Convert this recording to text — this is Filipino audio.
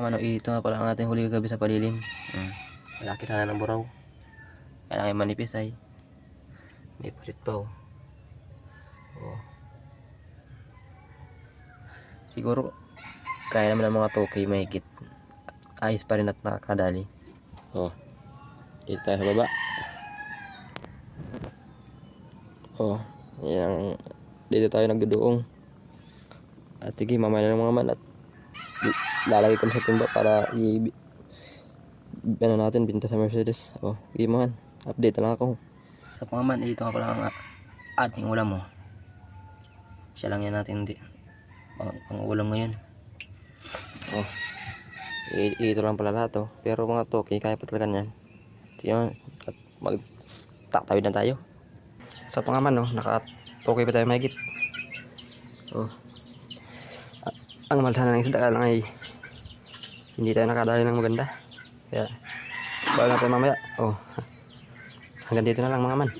Mga mano, ito nga pala ang ating huli kagabi sa palilim. Hmm. Malaki na ng buraw. Kailangan manipis ay. May pulit pa oh. oh. Siguro, kaya naman ng mga tokay mahigit. Ayos pa rin at nakakadali. Oh. Dito tayo sa baba. Oh. Yan. Dito tayo nagduduong. At sige, mamaya na mga man at l- lalagay ko sa timba para i ano natin binta sa Mercedes. Oh, sige man. Update na lang ako. Sa pangaman, ito nga pala ang ating ulam mo. Siya lang yan natin hindi. Pang, pang ulam ngayon. Oh. I- ito lang pala lahat oh. Pero mga to, kaya pa talaga yan. Man. At mag tatawid na tayo. Sa pangaman oh, naka okay pa tayo mahigit. Oh. Ang malsahan ng isda lang ay hindi tayo nakadali ng maganda. Kaya, bago natin mamaya. Oh. Hanggang dito na lang mga man.